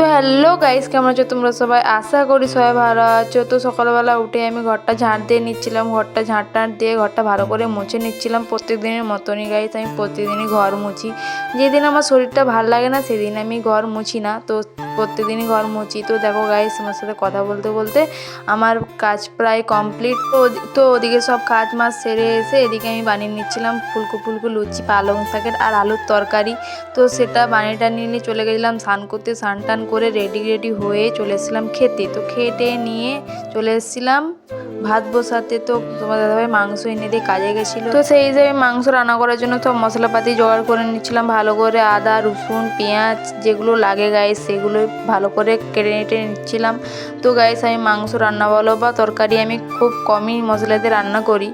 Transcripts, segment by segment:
তো hello guys কেমন আছো তোমরা সবাই? আশা করি সবাই ভালো আছো। তো সকালবেলা উঠে আমি ঘরটা ঝাঁট দিয়ে নিচ্ছিলাম। ঘরটা ঝাঁট টাঁট দিয়ে ঘরটা ভালো করে মুছে নিচ্ছিলাম। প্রত্যেক দিনের মতনই গাইস আমি প্রত্যেকদিনই ঘর মুছি। যেদিন আমার শরীরটা ভালো লাগে না, সেদিন আমি ঘর মুছি না। তো প্রত্যেকদিনই ঘর মুছি। তো দেখো গাইস তোমার সাথে কথা বলতে বলতে আমার কাজ প্রায় কমপ্লিট তো তো ওদিকে সব কাজ মাছ সেরে এসে এদিকে আমি বানিয়ে নিচ্ছিলাম ফুলকো ফুলকো লুচি, পালং শাকের আর আলুর তরকারি। তো সেটা বানিয়েটা নিয়ে নিয়ে চলে গেছিলাম, স্নান করতে, স্নান টান করে রেডি রেডি হয়ে চলে এসেছিলাম খেতে। তো খেটে নিয়ে চলে এসেছিলাম ভাত বসাতে। তো তোমার দাদাভাই মাংস এনে দিয়ে কাজে গেছিল। তো সেই হিসেবে মাংস রান্না করার জন্য সব মশলাপাতি জোগাড় করে নিচ্ছিলাম। ভালো করে আদা, রসুন, পেঁয়াজ যেগুলো লাগে গায়ে সেগুলো ভালো করে কেটে নেটে নিচ্ছিলাম। তো গাইস আমি মাংস রান্না বলো বা তরকারি আমি খুব কমই মশলাতে রান্না করি।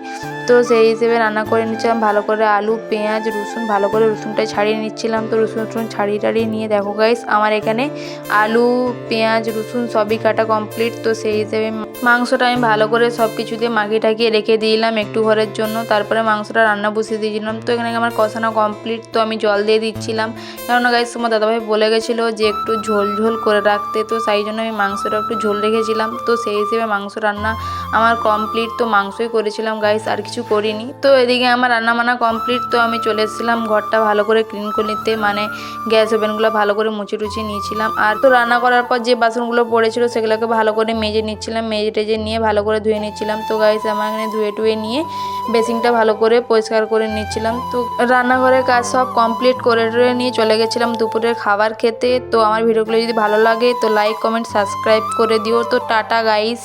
তো সেই হিসেবে রান্না করে নিচ্ছিলাম, ভালো করে আলু, পেঁয়াজ, রসুন, ভালো করে রসুনটা ছাড়িয়ে নিচ্ছিলাম। তো রসুন রসুন ছাড়িয়ে টাড়িয়ে নিয়ে দেখো গাইস আমার এখানে আলু, পেঁয়াজ, রসুন সবই কাটা কমপ্লিট তো সেই হিসেবে মাংসটা আমি ভালো করে সব কিছু দিয়ে মাখিয়ে টাকিয়ে রেখে দিলাম একটু ঘরের জন্য। তারপরে মাংসটা রান্না বসিয়ে দিয়েছিলাম তো এখানে আমার কষানো কমপ্লিট তো আমি জল দিয়ে দিচ্ছিলাম। কেননা গাইস তোমার দাদাভাই বলে গেছিল যে একটু ঝোল ঝোল করে রাখতে। তো সেই জন্য আমি মাংসটা একটু ঝোল রেখেছিলাম। তো সেই হিসেবে মাংস রান্না আমার কমপ্লিট তো মাংসই করেছিলাম গাইস আর কিছু করিনি। তো এদিকে আমার রান্না বান্না কমপ্লিট তো আমি চলে এসেছিলাম ঘরটা ভালো করে ক্লিন করে নিতে। মানে গ্যাস ওভেনগুলো ভালো করে মুছে টুচে নিয়েছিলাম। আর তো রান্না করার পর যে বাসনগুলো পড়েছিল সেগুলোকে ভালো করে মেজে নিচ্ছিলাম। মেজে টেজে নিয়ে ভালো করে ধুয়ে নিচ্ছিলাম। তো গাইস আমার এখানে ধুয়ে টুয়ে নিয়ে বেসিনটা ভালো করে পরিষ্কার করে নিচ্ছিলাম। তো রান্নাঘরের কাজ সব কমপ্লিট করে টরে নিয়ে চলে গেছিলাম দুপুরের খাবার খেতে। তো আমার ভিডিওগুলো যদি ভালো লাগে, তো লাইক কমেন্ট সাবস্ক্রাইব করে দিও। তো টাটা গাইস